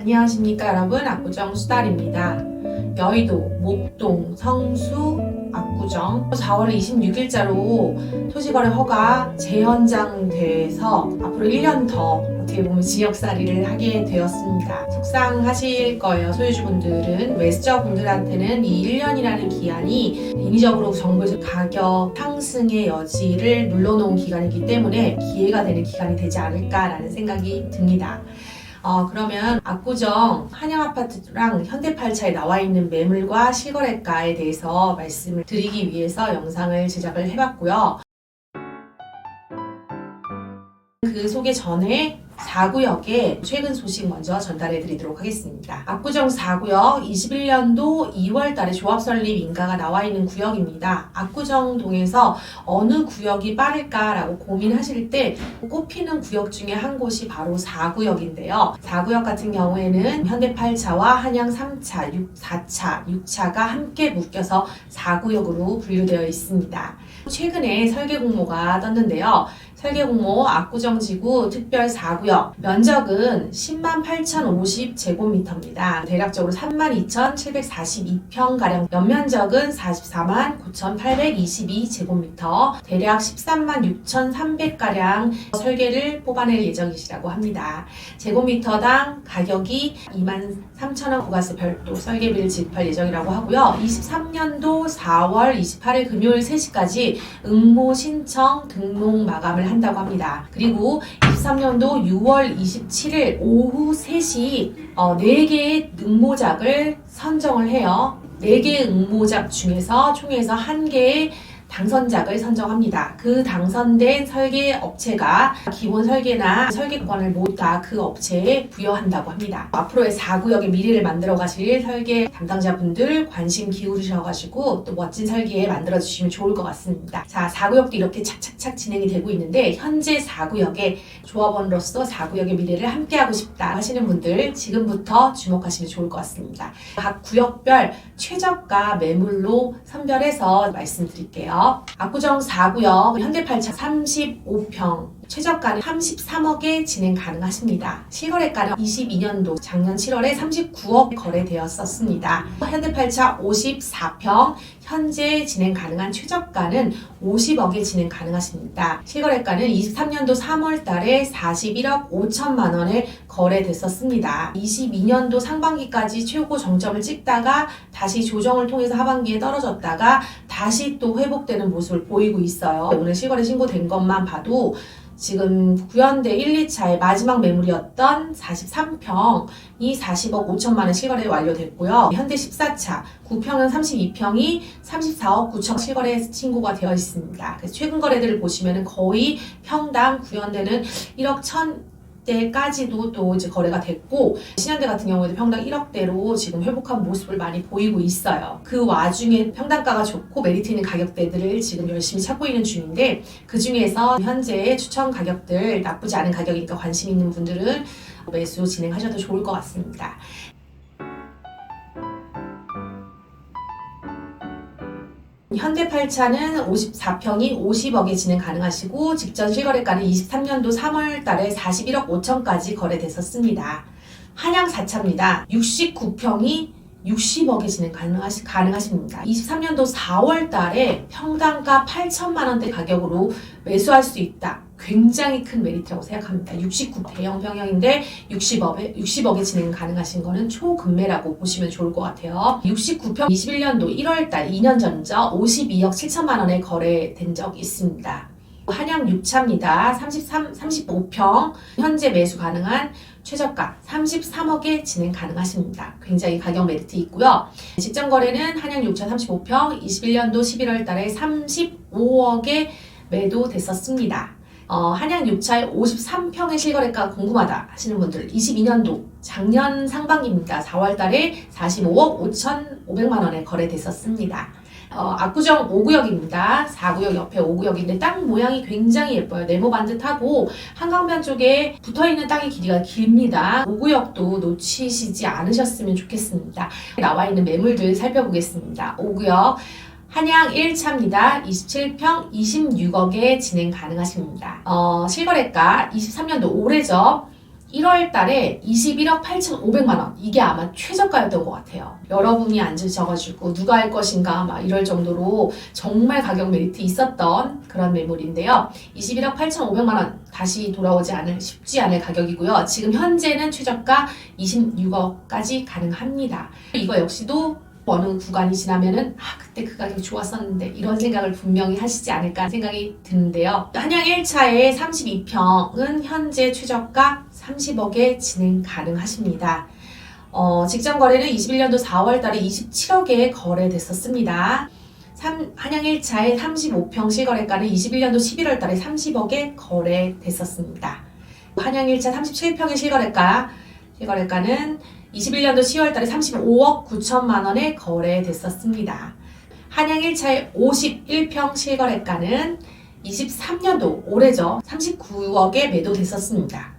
안녕하십니까 여러분 압구정 수달입니다. 여의도, 목동, 성수, 압구정 4월 26일자로 토지거래 허가 재연장돼서 앞으로 1년 더 어떻게 보면 지역살이를 하게 되었습니다. 속상하실 거예요 소유주분들은 매수자분들한테는 이 1년이라는 기한이 인위적으로 정부에서 가격 상승의 여지를 눌러놓은 기간이기 때문에 기회가 되는 기간이 되지 않을까라는 생각이 듭니다. 어, 그러면 압구정 한양아파트랑 현대팔차에 나와 있는 매물과 실거래가에 대해서 말씀을 드리기 위해서 영상을 제작을 해봤고요. 그 소개 전에 4구역의 최근 소식 먼저 전달해 드리도록 하겠습니다. 압구정 4구역 21년도 2월 달에 조합 설립 인가가 나와 있는 구역입니다. 압구정 동에서 어느 구역이 빠를까라고 고민하실 때 꼽히는 구역 중에 한 곳이 바로 4구역인데요. 4구역 같은 경우에는 현대 8차와 한양 3차, 6, 4차, 6차가 함께 묶여서 4구역으로 분류되어 있습니다. 최근에 설계 공모가 떴는데요. 설계 공모 압구정 지구 특별 4구역 면적은 10만 8,050 제곱미터입니다. 대략적으로 3만 2,742평 가량 연면적은 44만 9,822 제곱미터 대략 13만 6,300 가량 설계를 뽑아낼 예정이시라고 합니다. 제곱미터당 가격이 2만 3천원 부가세 별도 설계비를 지급할 예정이라고 하고요. 23년도 4월 28일 금요일 3시까지 응모 신청 등록 마감을 한다고 합니다. 그리고 23년도 6월 27일 오후 3시 어, 4개의 응모작을 선정을 해요. 4개의 응모작 중에서 총에서 1개의 당선작을 선정합니다. 그 당선된 설계 업체가 기본 설계나 설계권을 모두 다 그 업체에 부여한다고 합니다. 앞으로의 4구역의 미래를 만들어 가실 설계 담당자분들 관심 기울이셔 가지고 또 멋진 설계 만들어 주시면 좋을 것 같습니다. 자, 4구역도 이렇게 착착착 진행이 되고 있는데 현재 4구역의 조합원으로서 4구역의 미래를 함께 하고 싶다 하시는 분들 지금부터 주목하시면 좋을 것 같습니다. 각 구역별 최저가 매물로 선별해서 말씀드릴게요. 압구정 4구역 현대팔차 35평 최저가는 33억에 진행 가능하십니다. 실거래가는 22년도 작년 7월에 39억 거래되었었습니다. 현대팔차 54평 현재 진행 가능한 최저가는 50억에 진행 가능하십니다. 실거래가는 23년도 3월 달에 41억 5천만 원에 거래됐었습니다. 22년도 상반기까지 최고 정점을 찍다가 다시 조정을 통해서 하반기에 떨어졌다가 다시 또 회복되는 모습을 보이고 있어요. 오늘 실거래 신고된 것만 봐도 지금 구현대 1, 2차의 마지막 매물이었던 43평이 40억 5천만 원 실거래 완료됐고요. 현대 14차 9평은 32평이 34억 9천 실거래 신고가 되어 있습니다. 최근 거래들을 보시면 거의 평당 구현대는 1억 1천 대까지도 또 이제 거래가 됐고 신현대 같은 경우에도 평당 1억대로 지금 회복한 모습을 많이 보이고 있어요. 그 와중에 평당가가 좋고 메리트 있는 가격대들을 지금 열심히 찾고 있는 중인데 그 중에서 현재 추천 가격들 나쁘지 않은 가격이니까 관심 있는 분들은 매수 진행하셔도 좋을 것 같습니다. 현대팔차는 54평이 50억에 진행 가능하시고 직전 실거래가는 23년도 3월 달에 41억 5천까지 거래됐었습니다. 한양 4차입니다. 69평이 60억에 진행 가능하시, 가능하십니다. 23년도 4월 달에 평당가 8천만 원대 가격으로 매수할 수 있다. 굉장히 큰 메리트라고 생각합니다. 69 대형 평형인데 60억에 60억에 진행 가능하신 거는 초금매라고 보시면 좋을 것 같아요. 69평 21년도 1월달 2년 전저 52억 7천만 원에 거래된 적 있습니다. 한양 6차입니다. 33, 35평 현재 매수 가능한 최저가 33억에 진행 가능하십니다. 굉장히 가격 메리트 있고요. 직전 거래는 한양 6차 35평 21년도 11월 달에 35억에 매도됐었습니다. 어, 한양 6차의 53평의 실거래가 궁금하다 하시는 분들 22년도 작년 상반기입니다. 4월 달에 45억 5,500만 원에 거래됐었습니다. 어, 압구정 5구역입니다. 4구역 옆에 5구역인데 땅 모양이 굉장히 예뻐요. 네모 반듯하고 한강변 쪽에 붙어있는 땅의 길이가 길입니다. 5구역도 놓치시지 않으셨으면 좋겠습니다. 나와 있는 매물들 살펴보겠습니다. 5구역 한양 1차입니다. 27평 26억에 진행 가능하십니다. 어, 실거래가 23년도 올해죠. 1월 달에 21억 8,500만 원. 이게 아마 최저가였던 것 같아요. 여러분이 앉으셔가지고 누가 할 것인가 막 이럴 정도로 정말 가격 메리트 있었던 그런 매물인데요. 21억 8,500만 원 다시 돌아오지 않을 쉽지 않을 가격이고요. 지금 현재는 최저가 26억까지 가능합니다. 이거 역시도 어느 구간이 지나면은 아 그때 그 가격이 좋았었는데 이런 생각을 분명히 하시지 않을까 생각이 드는데요. 한양 1차의 32평은 현재 최저가 30억에 진행 가능하십니다. 어, 직전 거래는 21년도 4월 달에 27억에 거래됐었습니다. 삼- 한양 1차의 35평 실거래가는 21년도 11월 달에 30억에 거래됐었습니다. 한양 1차 37평의 실거래가 실거래가는 21년도 10월 달에 35억 9천만 원에 거래됐었습니다. 한양 1차의 51평 실거래가는 23년도 올해죠. 39억에 매도됐었습니다.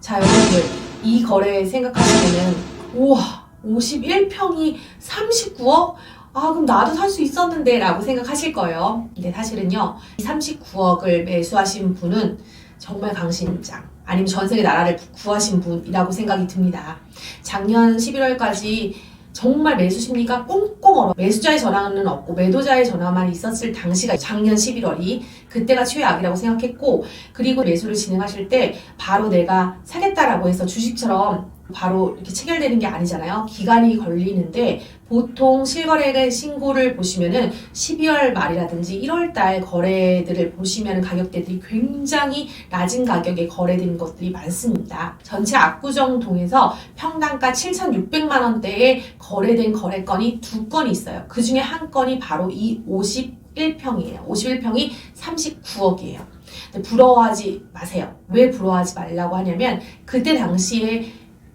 자, 여러분들 이 거래 생각하시면은 우와, 51평이 39억? 아, 그럼 나도 살 수 있었는데 라고 생각하실 거예요. 근데 사실은요, 이 39억을 매수하신 분은 정말 강심장, 아니면 전세계 나라를 구하신 분이라고 생각이 듭니다. 작년 11월까지 정말 매수 심리가 꽁꽁 얼어 매수자의 전화는 없고 매도자의 전화만 있었을 당시가 작년 11월이 그때가 최악이라고 생각했고 그리고 매수를 진행하실 때 바로 내가 사겠다라고 해서 주식처럼 바로 이렇게 체결되는 게 아니잖아요. 기간이 걸리는데 보통 실거래 신고를 보시면은 12월 말이라든지 1월 달 거래들을 보시면 가격대들이 굉장히 낮은 가격에 거래되는 것들이 많습니다. 전체 압구정동에서 평당가 7,600만 원대에 거래된 거래건이 두 건이 있어요. 그 중에 한 건이 바로 이 51평이에요. 51평이 39억이에요. 부러워하지 마세요. 왜 부러워하지 말라고 하냐면 그때 당시에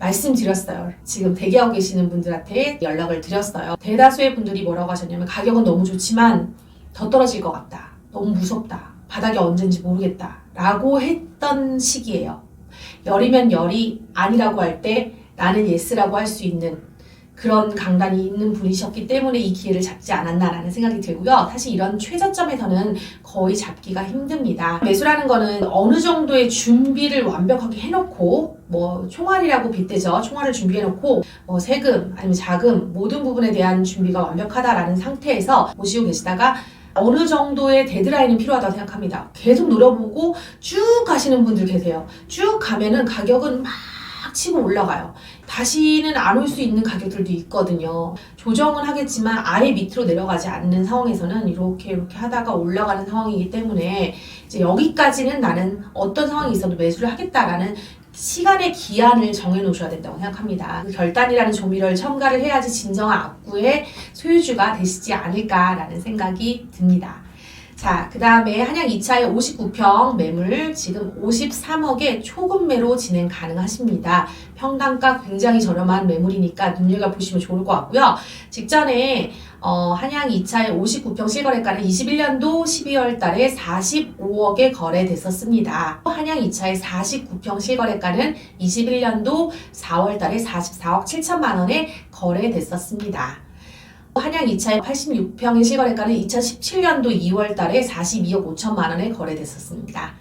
말씀드렸어요. 지금 대기하고 계시는 분들한테 연락을 드렸어요. 대다수의 분들이 뭐라고 하셨냐면 가격은 너무 좋지만 더 떨어질 것 같다. 너무 무섭다. 바닥이 언젠지 모르겠다. 라고 했던 시기예요. 열이면 열이 아니라고 할 때 나는 예스라고 할 수 있는 그런 강단이 있는 분이셨기 때문에 이 기회를 잡지 않았나라는 생각이 들고요. 사실 이런 최저점에서는 거의 잡기가 힘듭니다. 매수라는 거는 어느 정도의 준비를 완벽하게 해놓고 뭐 총알이라고 빗대죠. 총알을 준비해놓고 뭐 세금 아니면 자금 모든 부분에 대한 준비가 완벽하다라는 상태에서 모시고 계시다가 어느 정도의 데드라인은 필요하다고 생각합니다. 계속 노려보고 쭉 가시는 분들 계세요. 쭉 가면은 가격은 막 치고 올라가요. 다시는 안 올 수 있는 가격들도 있거든요. 조정은 하겠지만 아예 밑으로 내려가지 않는 상황에서는 이렇게 이렇게 하다가 올라가는 상황이기 때문에 이제 여기까지는 나는 어떤 상황이 있어도 매수를 하겠다라는 시간의 기한을 정해 놓으셔야 된다고 생각합니다. 그 결단이라는 조미료를 첨가를 해야지 진정한 악구의 소유주가 되시지 않을까라는 생각이 듭니다. 자, 그 다음에 한양 2차의 59평 매물 지금 53억에 초급매로 진행 가능하십니다. 평당가 굉장히 저렴한 매물이니까 눈여겨보시면 좋을 것 같고요. 직전에 어, 한양 2차의 59평 실거래가는 21년도 12월 달에 45억에 거래됐었습니다. 한양 2차의 49평 실거래가는 21년도 4월 달에 44억 7천만 원에 거래됐었습니다. 한양 2차의 86평의 실거래가는 2017년도 2월 달에 42억 5천만 원에 거래됐었습니다.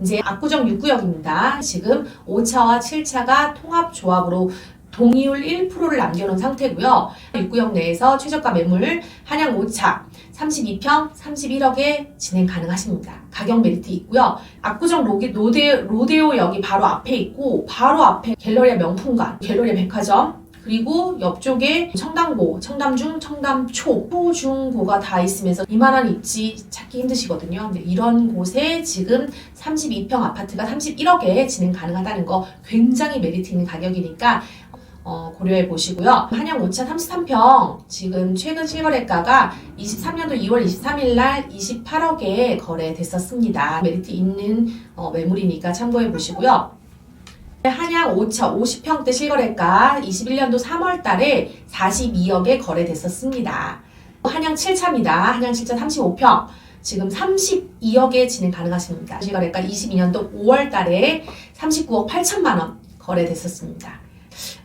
이제 압구정 6구역입니다. 지금 5차와 7차가 통합 조합으로 동의율 1%를 남겨놓은 상태고요. 6구역 내에서 최저가 매물 한양 5차 32평 31억에 진행 가능하십니다. 가격 메리트 있고요. 압구정 로게, 로데, 로데오역이 바로 앞에 있고 바로 앞에 갤러리아 명품관, 갤러리아 백화점 그리고 옆쪽에 청담고, 청담중, 청담초, 초중고가 다 있으면서 이만한 입지 찾기 힘드시거든요. 이런 곳에 지금 32평 아파트가 31억에 진행 가능하다는 거 굉장히 메리트 있는 가격이니까 어, 고려해 보시고요. 한양 5차 33평 지금 최근 실거래가가 23년도 2월 23일 날 28억에 거래됐었습니다. 메리트 있는 어, 매물이니까 참고해 보시고요. 한양 5차 50평대 실거래가 21년도 3월 달에 42억에 거래됐었습니다. 한양 7차입니다. 한양 7차 35평. 지금 32억에 진행 가능하십니다. 실거래가 22년도 5월 달에 39억 8천만 원 거래됐었습니다.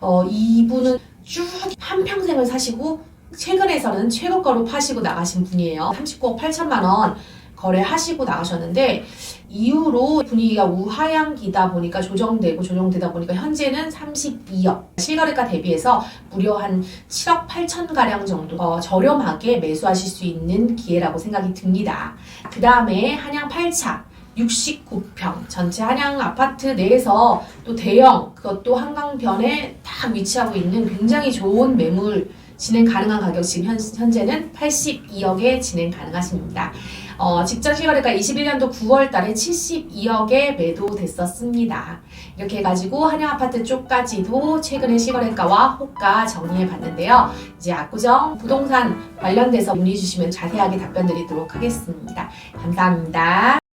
어, 이분은 쭉 한평생을 사시고 최근에서는 최고가로 파시고 나가신 분이에요. 39억 8천만 원 거래하시고 나가셨는데 이후로 분위기가 우하향기다 보니까 조정되고 조정되다 보니까 현재는 32억 실거래가 대비해서 무려 한 7억 8천 가량 정도 어, 저렴하게 매수하실 수 있는 기회라고 생각이 듭니다. 그 다음에 한양 8차 69평 전체 한양 아파트 내에서 또 대형 그것도 한강변에 딱 위치하고 있는 굉장히 좋은 매물 진행 가능한 가격 지금 현, 현재는 82억에 진행 가능하십니다. 어, 직전 실거래가 21년도 9월 달에 72억에 매도됐었습니다. 이렇게 해가지고 한양 아파트 쪽까지도 최근의 실거래가와 호가 정리해 봤는데요. 이제 압구정 부동산 관련돼서 문의 주시면 자세하게 답변 드리도록 하겠습니다. 감사합니다.